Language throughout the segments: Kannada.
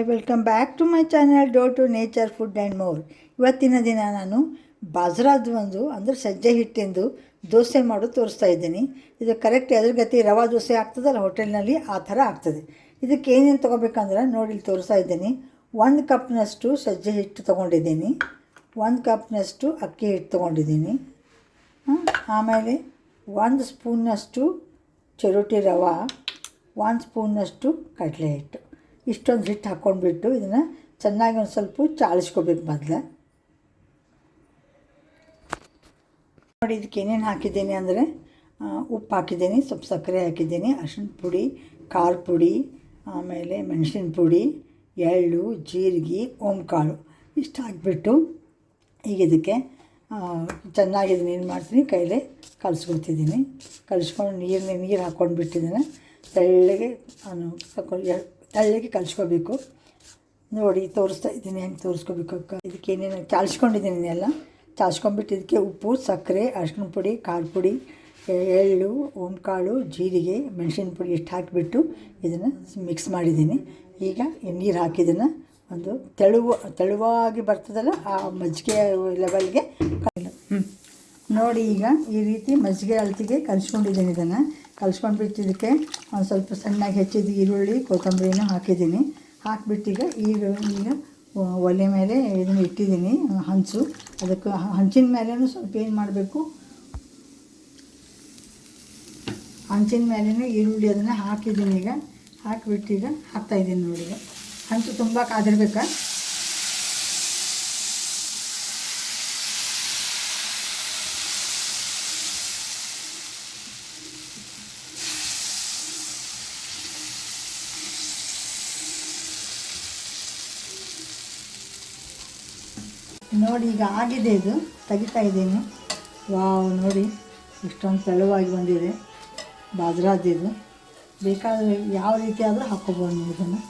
Hi welcome back to my channel do to nature food and more ಇವತ್ತಿನ ದಿನ ನಾನು ಬಾಜ್ರಾದ ಒಂದು, ಅಂದರೆ ಸಜ್ಜೆ ಹಿಟ್ಟಿಂದು ದೋಸೆ ಮಾಡೋದು ತೋರಿಸ್ತಾ ಇದ್ದೀನಿ. ಇದು ಕರೆಕ್ಟ್ ಎದ್ರ ಗತಿ ರವಾ ದೋಸೆ ಆಗ್ತದಲ್ಲ, ಹೋಟೆಲ್ನಲ್ಲಿ ಆ ಥರ ಆಗ್ತದೆ. ಇದಕ್ಕೆ ಏನೇನು ತೊಗೋಬೇಕಂದ್ರೆ ನೋಡಿ, ಇಲ್ಲಿ ತೋರಿಸ್ತಾ ಇದ್ದೀನಿ. ಒಂದು ಕಪ್ನಷ್ಟು ಸಜ್ಜೆ ಹಿಟ್ಟು ತೊಗೊಂಡಿದ್ದೀನಿ. ಒಂದು ಕಪ್ನಷ್ಟು ಅಕ್ಕಿ ಹಿಟ್ಟು ತೊಗೊಂಡಿದ್ದೀನಿ? ಆಮೇಲೆ ಒಂದು ಸ್ಪೂನ್ನಷ್ಟು ಚರೋಟಿ ರವೆ, ಒಂದು ಸ್ಪೂನ್ನಷ್ಟು ಕಡಲೆ ಹಿಟ್ಟು. ಇಷ್ಟೊಂದು ಹಿಟ್ಟು ಹಾಕ್ಕೊಂಡ್ಬಿಟ್ಟು ಇದನ್ನು ಚೆನ್ನಾಗಿ ಒಂದು ಸ್ವಲ್ಪ ಚಾಳಿಸ್ಕೋಬೇಕು ಮೊದಲು. ನೋಡಿ, ಇದಕ್ಕೆ ಏನೇನು ಹಾಕಿದ್ದೀನಿ ಅಂದರೆ ಉಪ್ಪು ಹಾಕಿದ್ದೀನಿ, ಸ್ವಲ್ಪ ಸಕ್ಕರೆ ಹಾಕಿದ್ದೀನಿ ಅರ್ಶಿನ ಪುಡಿ, ಖಾರ ಪುಡಿ, ಆಮೇಲೆ ಮೆಣಸಿನ ಪುಡಿ, ಎಳ್ಳು, ಜೀರಿಗೆ, ಓಂಕಾಳು ಇಷ್ಟು ಹಾಕಿಬಿಟ್ಟು ಈಗ ಇದಕ್ಕೆ ಚೆನ್ನಾಗಿ ಇದನ್ನ ಏನು ಮಾಡ್ತೀನಿ, ಕೈಲೇ ಕಲಿಸ್ಕೊಳ್ತಿದ್ದೀನಿ. ಕಲಿಸ್ಕೊಂಡು ನೀರಿನ ನೀರು ಹಾಕ್ಕೊಂಡು ಬಿಟ್ಟಿದ್ದೀನಿ ತೆಳ್ಳಗೆ ನಾನು ತೆಳ್ಳಗೆ ಕಲಿಸ್ಕೋಬೇಕು. ನೋಡಿ, ತೋರಿಸ್ತಾ ಇದ್ದೀನಿ, ಹೆಂಗೆ ತೋರಿಸ್ಕೋಬೇಕು ಅಕ್ಕ. ಇದಕ್ಕೆ ಏನೇನು ಚಾಲ್ಸ್ಕೊಂಡಿದ್ದೀನಿ ಎಲ್ಲ ಚಾಲ್ಸ್ಕೊಂಡ್ಬಿಟ್ಟು ಇದಕ್ಕೆ ಉಪ್ಪು, ಸಕ್ಕರೆ, ಅರಿಶಿನ ಪುಡಿ ಖಾರ ಪುಡಿ ಎಳ್ಳು, ಓಂಕಾಳು, ಜೀರಿಗೆ, ಮೆಣಸಿನ ಪುಡಿ ಇಷ್ಟು ಹಾಕಿಬಿಟ್ಟು ಇದನ್ನು ಮಿಕ್ಸ್ ಮಾಡಿದ್ದೀನಿ. ಈಗ ನೀರು ಹಾಕಿದ್ದನ್ನು ಒಂದು ತೆಳುವ, ತೆಳುವಾಗಿ ಬರ್ತದಲ್ಲ, ಆ ಮಜ್ಜಿಗೆ ಲೆವೆಲ್ಗೆ ನೋಡಿ, ಈಗ ಈ ರೀತಿ ಮಜ್ಜಿಗೆ ಅಳತಿಗೆ ಕಲಿಸ್ಕೊಂಡಿದ್ದೀನಿ ಇದನ್ನು. ಕಲಿಸ್ಕೊಂಡ್ಬಿಟ್ಟು ಇದಕ್ಕೆ ಒಂದು ಸ್ವಲ್ಪ ಸಣ್ಣಗೆ ಹೆಚ್ಚಿದ ಈರುಳ್ಳಿ, ಕೊತ್ತಂಬರಿನೂ ಹಾಕಿದ್ದೀನಿ. ಹಾಕಿಬಿಟ್ಟೀಗ ಈಗ ಈಗ ಒಲೆ ಮೇಲೆ ಇದನ್ನು ಇಟ್ಟಿದ್ದೀನಿ, ಹಂಚು. ಅದಕ್ಕೆ ಹಂಚಿನ ಮೇಲೇನು ಸ್ವಲ್ಪ ಏನು ಮಾಡಬೇಕು? ಹಂಚಿನ ಮೇಲೇನು ಈರುಳ್ಳಿ ಅದನ್ನು ಹಾಕಿದ್ದೀನಿ ಈಗ. ಹಾಕಿಬಿಟ್ಟೀಗ ಹಾಕ್ತಾಯಿದ್ದೀನಿ ನೋಡಿ ಹಂಚು ತುಂಬ ಕಾದಿರ್ಬೇಕಾ? ನೋಡಿ, ಈಗ ಆಗಿದೆ ಇದು. ತೆಗಿತಾ ಇದ್ದೀನಿ. ವಾವ್, ನೋಡಿ. ಇಷ್ಟೊಂದು ತೆಳುವಾಗಿ ಬಂದಿದೆ. ಬಾಜ್ರಾದಿದು ಬೇಕಾದರೆ ಯಾವ ರೀತಿ ಆದರೂ ಹಾಕೋಬೋದು ನೀವು ಇದನ್ನು.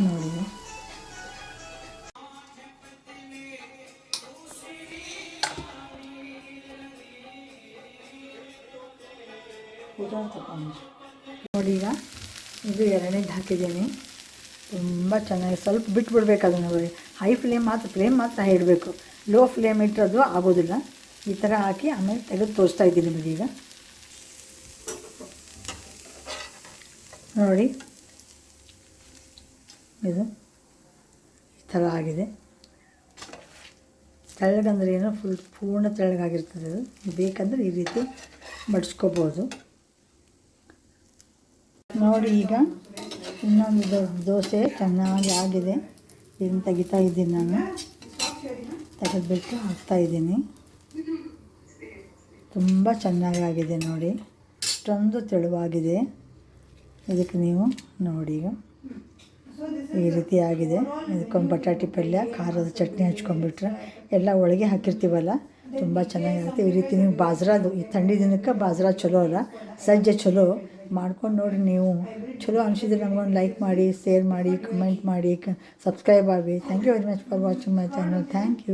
ನೋಡಿ. ನೋಡಿ ಈಗ. ಇದು ಎರಡನೇದು ಹಾಕಿದ್ದೀನಿ. ತುಂಬ ಚೆನ್ನಾಗಿ ಸ್ವಲ್ಪ ಬಿಟ್ಬಿಡ್ಬೇಕು ಅದನ್ನು ಹೈ ಫ್ಲೇಮ್ ಮಾತ್ರ ಫ್ಲೇಮ್ ಮಾತ್ರ ಇಡಬೇಕು. ಲೋ ಫ್ಲೇಮ್ ಇಟ್ಟರೆ ಆಗೋದಿಲ್ಲ. ಈ ಥರ ಹಾಕಿ ಆಮೇಲೆ ತೆಗೆದು ತೋರಿಸ್ತಾ ಇದ್ದೀನಿ ನಿಮಗೆ ನೋಡಿ. ಇದು ಈ ಥರ ಆಗಿದೆ. ತೆಳ್ಳಗಂದ್ರೆ ಏನೋ ಫುಲ್ ಪೂರ್ಣ ತೆಳ್ಳಗಾಗಿರ್ತದೆ ಅದು. ಬೇಕಂದ್ರೆ ಈ ರೀತಿ ಮಡಿಸ್ಕೋಬೋದು. ನೋಡಿ ಈಗ ಇನ್ನೊಂದು ದೋಸೆ ಚೆನ್ನಾಗಿ ಆಗಿದೆ. ಇದನ್ನು ತೆಗಿತಾ ಇದ್ದೀನಿ ನಾನು. ತೆಗೆದುಬಿಟ್ಟು ಹಾಕ್ತಾ ಇದ್ದೀನಿ. ತುಂಬ ಚೆನ್ನಾಗಾಗಿದೆ ನೋಡಿ. ಇಷ್ಟೊಂದು ತೆಳುವಾಗಿದೆ. ಇದಕ್ಕೆ ನೀವು ನೋಡಿ ಈಗ. ಈ ರೀತಿ ಆಗಿದೆ. ಇದಕ್ಕೊಂದು ಬಟಾಟಿ ಪಲ್ಯ, ಖಾರದ ಚಟ್ನಿ ಹಚ್ಕೊಂಡ್ಬಿಟ್ರೆ ಎಲ್ಲ ಒಳಗೆ ಹಾಕಿರ್ತೀವಲ್ಲ, ತುಂಬ ಚೆನ್ನಾಗಿರುತ್ತೆ. ಈ ರೀತಿ ನೀವು ಬಾಜ್ರಾದು, ಈ ಥಂಡಿ ದಿನಕ್ಕೆ ಬಾಜ್ರಾ ಚಲೋ ಅಲ್ಲ, ಸಜ್ಜೆ ಚಲೋ. ಮಾಡ್ಕೊಂಡು ನೋಡಿ ನೀವು. ಚಲೋ ಅನಿಸಿದ್ರೆ ನಮಗೊಂದು ಲೈಕ್ ಮಾಡಿ ಶೇರ್ ಮಾಡಿ ಕಮೆಂಟ್ ಮಾಡಿ ಸಬ್ಸ್ಕ್ರೈಬ್ ಆಗಿ thank you very much for watching my channel thank you